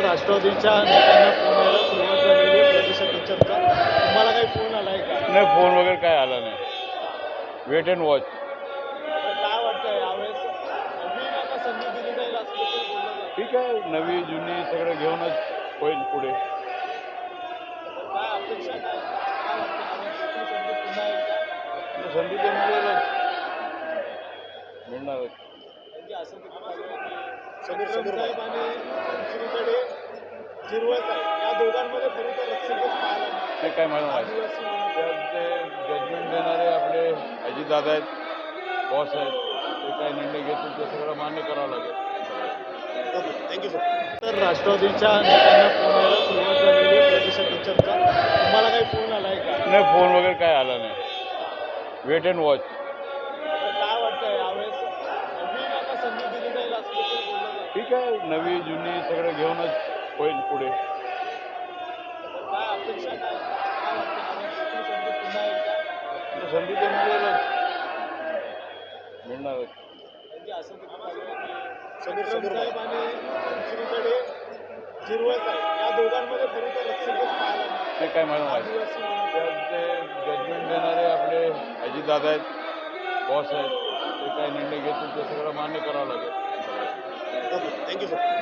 तर राष्ट्रवादीच्या नेत्यांना फोन यायला सुरुवात झालेली आहे. प्रदेशाध्यक्षांचा तुम्हाला काही फोन आलाय का? नाही फोन वगैरे काय आला नाही. वेट अँड वॉच तर काय वाटतंय यावेळेस? नवीन आता संधी दिली जाईल असं देखील बोललं जातं. ठीक आहे नवी जुनी सगळं घेऊनच होईल पुढे. तर काय अपेक्षा काय? काय वाटतं यावेळेस? ती संधी पुन्हा एकदा? संधी तर मिळेलच. मिळणारच. म्हणजे असं देखील समीर साहेब आणि दुसरीकडे जिरवळ साहेब. या दोघांमध्ये खरं तर रस्सीखेच पाहायला मिळते. नाही काय मला माहिती आदिवासी म्हणून. त्यात ते जजमेंट देणारे आपले अजितदादा आहेत बॉस आहेत. ते काय निर्णय घेतील ते सगळं मान्य करावं लागेल. थँक्यू सर तर राष्ट्रवादीच्या नेत्यांना फोन यायला सुरुवात झालेली आहे. तुम्हाला काही फोन आलाय का? नाही फोन वगैरे काय आला नाही. वेट अँड वॉच तर काय वाटतंय यावेळेस नवीन आता संधी दिली जाईल असं देखील बोललं जातं. ठीक आहे नवी जुनी सगळं घेऊनच होईल पुढे. ती संधी तर मिळेलच. मिळणारच. मिळते. ते काय मला माहिती. ते जजमेंट देणारे आपले अजितदादा आहेत बॉस आहेत ते काय निर्णय घेतील ते सगळं मान्य करावं लागेल. Thank you sir